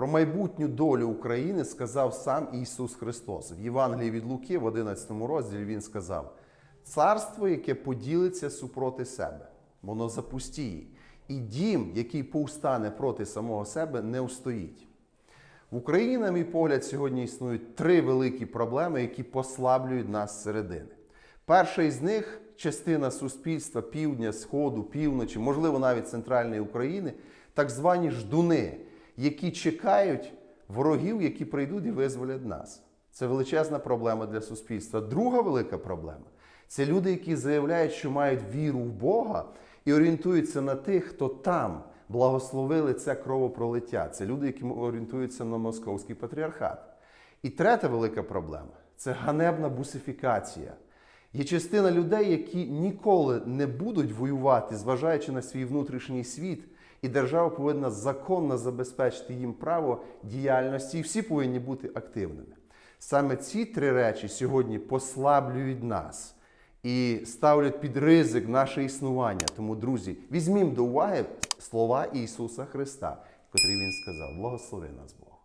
Про майбутню долю України сказав сам Ісус Христос. В Євангелії від Луки, в 11 розділі, Він сказав: Царство, яке поділиться супроти себе, воно запустіє, і дім, який повстане проти самого себе, не устоїть. В Україні, на мій погляд, сьогодні існують три великі проблеми, які послаблюють нас зсередини. Перша із них частина суспільства півдня, сходу, півночі, можливо, навіть центральної України, так звані ждуни, які чекають ворогів, які прийдуть і визволять нас. Це величезна проблема для суспільства. Друга велика проблема це люди, які заявляють, що мають віру в Бога і орієнтуються на тих, хто там благословили це кровопролиття. Це люди, які орієнтуються на московський патріархат. І третя велика проблема це ганебна бусифікація. Є частина людей, які ніколи не будуть воювати, зважаючи на свій внутрішній світ, і держава повинна законно забезпечити їм право діяльності, і всі повинні бути активними. Саме ці три речі сьогодні послаблюють нас і ставлять під ризик наше існування. Тому, друзі, візьмімо до уваги слова Ісуса Христа, котрі Він сказав: Благослови нас Бог.